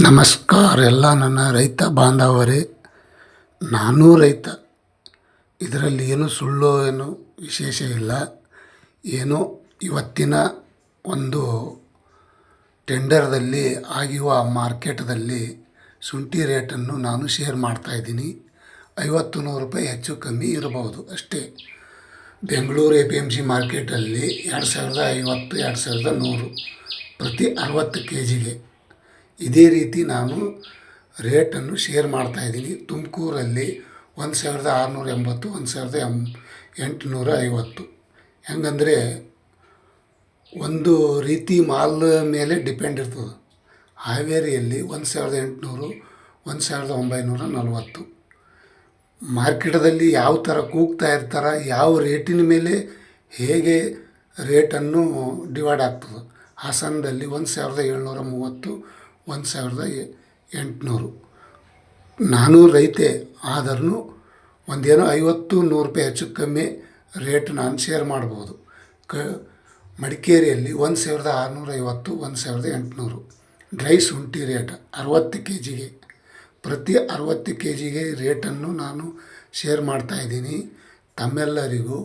ನಮಸ್ಕಾರ ಎಲ್ಲ ನನ್ನ ರೈತ ಬಾಂಧವರೇ. ನಾನೂ ರೈತ. ಇದರಲ್ಲಿ ಏನು ಸುಳ್ಳು ಏನು ವಿಶೇಷ ಇಲ್ಲ. ಏನು ಇವತ್ತಿನ ಒಂದು ಟೆಂಡರ್ದಲ್ಲಿ ಆಗಿರುವ ಮಾರ್ಕೆಟ್ದಲ್ಲಿ ಶುಂಠಿ ರೇಟನ್ನು ನಾನು ಶೇರ್ ಮಾಡ್ತಾಯಿದ್ದೀನಿ ಐವತ್ತು ನೂರು ರೂಪಾಯಿ ಹೆಚ್ಚು ಕಮ್ಮಿ ಇರಬಹುದು ಅಷ್ಟೇ. Bengaluru A P M C ಮಾರ್ಕೆಟಲ್ಲಿ ಎರಡು ಸಾವಿರದ ಐವತ್ತು, ಎರಡು ಸಾವಿರದ ನೂರು ಪ್ರತಿ ಅರವತ್ತು ಕೆ ಜಿಗೆ ಇದೇ ರೀತಿ ನಾನು ರೇಟನ್ನು ಶೇರ್ ಮಾಡ್ತಾಯಿದ್ದೀನಿ ತುಮಕೂರಲ್ಲಿ ಒಂದು ಸಾವಿರದ ಆರುನೂರ ಎಂಬತ್ತು, ಒಂದು ಸಾವಿರದ ಎಂ, ಎಂಟುನೂರ ಐವತ್ತು. ಹೆಂಗಂದರೆ ಒಂದು ರೀತಿ ಮಾಲ್ ಮೇಲೆ ಡಿಪೆಂಡ್ ಇರ್ತದೆ. ಹಾವೇರಿಯಲ್ಲಿ ಒಂದು ಸಾವಿರದ ಎಂಟುನೂರು, ಒಂದು ಸಾವಿರದ ಒಂಬೈನೂರ ನಲವತ್ತು. ಮಾರ್ಕೆಟದಲ್ಲಿ ಯಾವ ಥರ ಕೂಗ್ತಾ ಇರ್ತಾರೆ, ಯಾವ ರೇಟಿನ ಮೇಲೆ ಹೇಗೆ ರೇಟನ್ನು ಡಿವೈಡ್ ಆಗ್ತದೆ. ಹಾಸನದಲ್ಲಿ ಒಂದು ಸಾವಿರದ ಏಳ್ನೂರ ಮೂವತ್ತು ಒಂದು ಸಾವಿರದ ಎಂಟುನೂರು. ನಾನು ರೈತೆ ಆದ್ರೂ ಒಂದೇನೋ ಐವತ್ತು ನೂರು ರೂಪಾಯಿ ಹೆಚ್ಚು ಕಮ್ಮಿ ರೇಟ್ ನಾನು ಶೇರ್ ಮಾಡ್ಬೋದು. ಕ ಮಡಿಕೇರಿಯಲ್ಲಿ ಒಂದು ಸಾವಿರದ ಆರುನೂರ ಐವತ್ತು, ಒಂದು ಸಾವಿರದ ಎಂಟುನೂರು. ಡ್ರೈ ಶುಂಠಿ ರೇಟ್ ಅರವತ್ತು ಕೆ ಜಿಗೆ ಪ್ರತಿ ಅರವತ್ತು ಕೆ ಜಿಗೆ ರೇಟನ್ನು ನಾನು ಶೇರ್ ಮಾಡ್ತಾಯಿದ್ದೀನಿ ತಮ್ಮೆಲ್ಲರಿಗೂ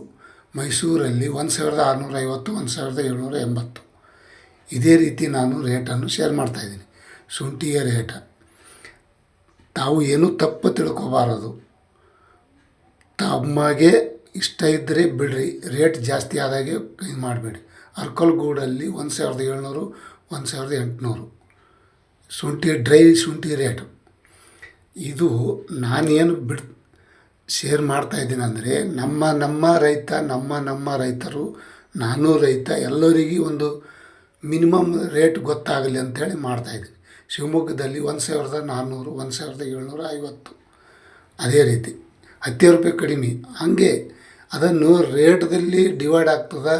ಮೈಸೂರಲ್ಲಿ ಒಂದು ಸಾವಿರದ ಆರುನೂರ ಐವತ್ತು, ಒಂದು ಸಾವಿರದ ಏಳ್ನೂರ ಎಂಬತ್ತು. ಇದೇ ರೀತಿ ನಾನು ರೇಟನ್ನು ಶೇರ್ ಮಾಡ್ತಾಯಿದ್ದೀನಿ ಶುಂಠಿಯ ರೇಟ ತಾವು ಏನೂ ತಪ್ಪು ತಿಳ್ಕೊಬಾರದು. ತಮ್ಮಗೆ ಇಷ್ಟ ಇದ್ದರೆ ಬಿಡ್ರಿ, ರೇಟ್ ಜಾಸ್ತಿ ಆದಾಗೆ ಇದು ಮಾಡಬೇಡಿ. ಅರ್ಕಲ್ಗೂಡಲ್ಲಿ ಒಂದು ಸಾವಿರದ ಏಳ್ನೂರು, ಒಂದು ಸಾವಿರದ ಎಂಟುನೂರು. ಶುಂಠಿ, ಡ್ರೈ ಶುಂಠಿ ರೇಟು ಇದು ನಾನೇನು ಬಿಡ್, ಶೇರ್ ಮಾಡ್ತಾಯಿದ್ದೀನಿ ಅಂದರೆ, ನಮ್ಮ ನಮ್ಮ ರೈತ, ನಮ್ಮ ನಮ್ಮ ರೈತರು, ನಾನು ರೈತ ಎಲ್ಲರಿಗೂ ಒಂದು ಮಿನಿಮಮ್ ರೇಟ್ ಗೊತ್ತಾಗಲಿ ಅಂಥೇಳಿ ಮಾಡ್ತಾಯಿದ್ದೀನಿ ಶಿವಮೊಗ್ಗದಲ್ಲಿ ಒಂದು ಸಾವಿರದ ನಾನ್ನೂರು, ಒಂದು ಸಾವಿರದ ಏಳ್ನೂರ ಐವತ್ತು. ಅದೇ ರೀತಿ ಹತ್ತು ರೂಪಾಯಿ ಕಡಿಮೆ. ಹಾಗೆ ಅದನ್ನು ರೇಟ್ದಲ್ಲಿ ಡಿವೈಡ್ ಆಗ್ತದೆ,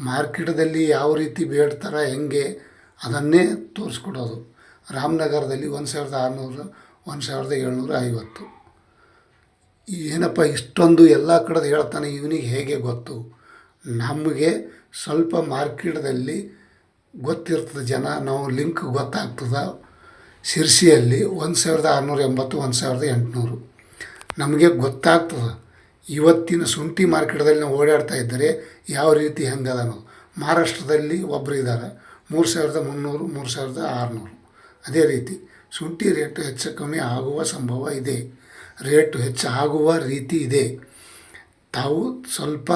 ಮಾರ್ಕೆಟ್ದಲ್ಲಿ ಯಾವ ರೀತಿ ಬೇಡ್ತಾರೆ, ಹೆಂಗೆ ಅದನ್ನೇ ತೋರಿಸ್ಕೊಡೋದು. ರಾಮನಗರದಲ್ಲಿ ಒಂದು ಸಾವಿರದ ಆರುನೂರು, ಒಂದು ಸಾವಿರದ ಏಳ್ನೂರ ಐವತ್ತು. ಏನಪ್ಪ ಇಷ್ಟೊಂದು ಎಲ್ಲ ಕಡೆದು ಹೇಳ್ತಾನೆ ಇವನಿಗೆ ಹೇಗೆ ಗೊತ್ತು? ನಮಗೆ ಸ್ವಲ್ಪ ಮಾರ್ಕೆಟ್ದಲ್ಲಿ ಗೊತ್ತಿರ್ತದೆ ಜನ, ನಾವು ಲಿಂಕ್ ಗೊತ್ತಾಗ್ತದೆ? ಶಿರ್ಸಿಯಲ್ಲಿ ಒಂದು ಸಾವಿರದ ಆರುನೂರ ಎಂಬತ್ತು, ಒಂದು ಸಾವಿರದ ಎಂಟುನೂರು. ನಮಗೆ ಗೊತ್ತಾಗ್ತದೆ. ಇವತ್ತಿನ ಶುಂಠಿ ಮಾರ್ಕೆಟ್ದಲ್ಲಿ ನಾವು ಓಡಾಡ್ತಾ ಇದ್ದರೆ ಯಾವ ರೀತಿ ಹೆಂಗದ ಮಹಾರಾಷ್ಟ್ರದಲ್ಲಿ ಒಬ್ಬರು ಇದ್ದಾರೆ. ಮೂರು ಸಾವಿರದ ಮುನ್ನೂರು, ಮೂರು ಸಾವಿರದ ಆರುನೂರು. ಅದೇ ರೀತಿ ಶುಂಠಿ ರೇಟ್ ಹೆಚ್ಚು ಕಮ್ಮಿ ಆಗುವ ಸಂಭವ ಇದೆ. ರೇಟು ಹೆಚ್ಚು ಆಗುವ ರೀತಿ ಇದೆ. ತಾವು ಸ್ವಲ್ಪ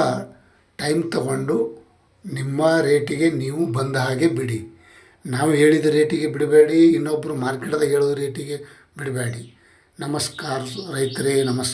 ಟೈಮ್ ತಗೊಂಡು ನಿಮ್ಮ ರೇಟಿಗೆ ನೀವು ಬಂದ ಹಾಗೆ ಬಿಡಿ. ನಾವು ಹೇಳಿದ ರೇಟಿಗೆ ಬಿಡಬೇಡಿ ಇನ್ನೊಬ್ಬರು ಮಾರ್ಕೆಟ್ದಾಗ ಹೇಳೋ ರೇಟಿಗೆ ಬಿಡಬೇಡಿ. ನಮಸ್ಕಾರ ರೈತರೇ ನಮಸ್ಕಾರ.